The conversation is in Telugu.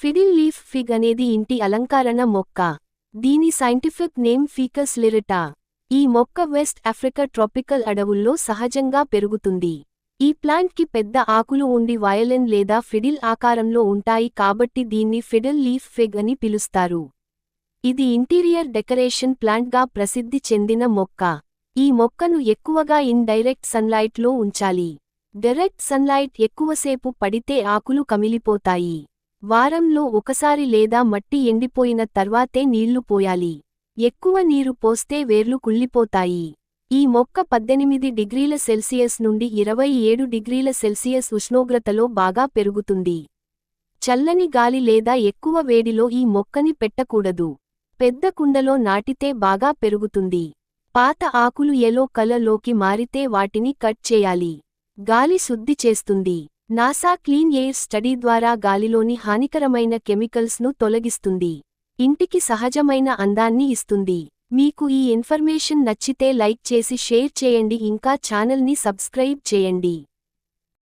ఫిడిల్ లీఫ్ ఫిగ్ అనేది ఇంటి అలంకరణ మొక్క. దీని సైంటిఫిక్ నేమ్ ఫీకస్ లిరిటా. ఈ మొక్క వెస్ట్ ఆఫ్రికా ట్రాపికల్ అడవుల్లో సహజంగా పెరుగుతుంది. ఈ ప్లాంట్కి పెద్ద ఆకులు ఉండి వయలిన్ లేదా ఫిడిల్ ఆకారంలో ఉంటాయి కాబట్టి దీన్ని ఫిడిల్ లీఫ్ ఫిగ్ అని పిలుస్తారు. ఇది ఇంటీరియర్ డెకరేషన్ ప్లాంట్గా ప్రసిద్ధి చెందిన మొక్క. ఈ మొక్కను ఎక్కువగా ఇన్ డైరెక్ట్ సన్లైట్లో ఉంచాలి. డైరెక్ట్ సన్లైట్ ఎక్కువసేపు పడితే ఆకులు కమిలిపోతాయి. వారంలో ఒకసారి లేదా మట్టి ఎండిపోయిన తర్వాతే నీళ్ళు పోయాలి. ఎక్కువ నీరు పోస్తే వేర్లు కుళ్ళిపోతాయి. ఈ మొక్క పద్దెనిమిది డిగ్రీల సెల్సియస్ నుండి ఇరవై ఏడు డిగ్రీల సెల్సియస్ ఉష్ణోగ్రతలో బాగా పెరుగుతుంది. చల్లని గాలి లేదా ఎక్కువ వేడిలో ఈ మొక్కని పెట్టకూడదు. పెద్ద కుండలో నాటితే బాగా పెరుగుతుంది. పాత ఆకులు ఎలో కలలోకి మారితే వాటిని కట్ చేయాలి. గాలి శుద్ధి చేస్తుంది. నాసా క్లీన్ ఎయిర్ స్టడీ ద్వారా గాలిలోని హానికరమైన కెమికల్స్ను తొలగిస్తుంది. ఇంటికి సహజమైన అందాన్ని ఇస్తుంది. మీకు ఈ ఇన్ఫర్మేషన్ నచ్చితే లైక్ చేసి షేర్ చేయండి. ఇంకా ఛానల్ని సబ్స్క్రైబ్ చేయండి.